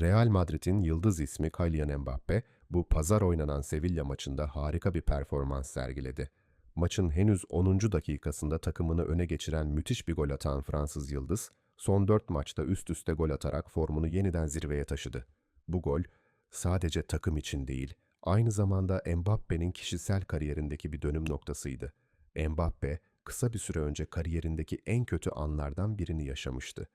Real Madrid'in yıldız ismi Kylian Mbappe, bu pazar oynanan Sevilla maçında harika bir performans sergiledi. Maçın henüz 10. dakikasında takımını öne geçiren müthiş bir gol atan Fransız Yıldız, son 4 maçta üst üste gol atarak formunu yeniden zirveye taşıdı. Bu gol, sadece takım için değil, aynı zamanda Mbappe'nin kişisel kariyerindeki bir dönüm noktasıydı. Mbappe, kısa bir süre önce kariyerindeki en kötü anlardan birini yaşamıştı.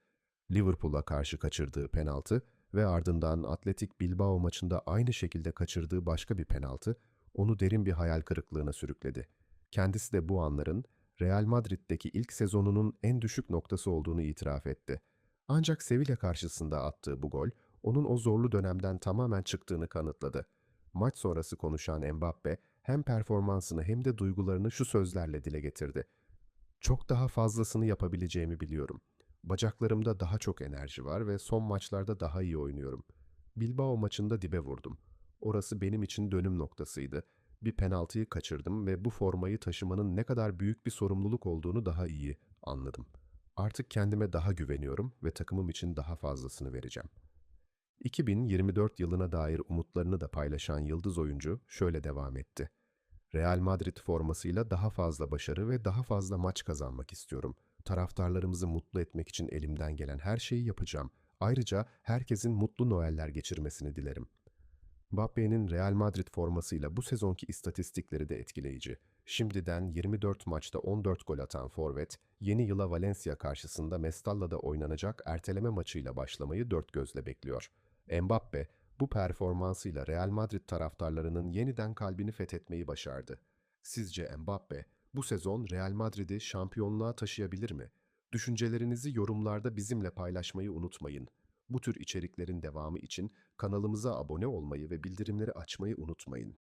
Liverpool'a karşı kaçırdığı penaltı ve ardından Atletik Bilbao maçında aynı şekilde kaçırdığı başka bir penaltı onu derin bir hayal kırıklığına sürükledi. Kendisi de bu anların Real Madrid'deki ilk sezonunun en düşük noktası olduğunu itiraf etti. Ancak Sevilla karşısında attığı bu gol onun o zorlu dönemden tamamen çıktığını kanıtladı. Maç sonrası konuşan Mbappe hem performansını hem de duygularını şu sözlerle dile getirdi. Çok daha fazlasını yapabileceğimi biliyorum. Bacaklarımda daha çok enerji var ve son maçlarda daha iyi oynuyorum. Bilbao maçında dibe vurdum. Orası benim için dönüm noktasıydı. Bir penaltıyı kaçırdım ve bu formayı taşımanın ne kadar büyük bir sorumluluk olduğunu daha iyi anladım. Artık kendime daha güveniyorum ve takımım için daha fazlasını vereceğim. 2024 yılına dair umutlarını da paylaşan yıldız oyuncu şöyle devam etti. Real Madrid formasıyla daha fazla başarı ve daha fazla maç kazanmak istiyorum. Taraftarlarımızı mutlu etmek için elimden gelen her şeyi yapacağım. Ayrıca herkesin mutlu Noeller geçirmesini dilerim. Mbappe'nin Real Madrid formasıyla bu sezonki istatistikleri de etkileyici. Şimdiden 24 maçta 14 gol atan forvet, yeni yıla Valencia karşısında Mestalla'da oynanacak erteleme maçıyla başlamayı dört gözle bekliyor. Mbappe, bu performansıyla Real Madrid taraftarlarının yeniden kalbini fethetmeyi başardı. Sizce Mbappe, bu sezon Real Madrid'i şampiyonluğa taşıyabilir mi? Düşüncelerinizi yorumlarda bizimle paylaşmayı unutmayın. Bu tür içeriklerin devamı için kanalımıza abone olmayı ve bildirimleri açmayı unutmayın.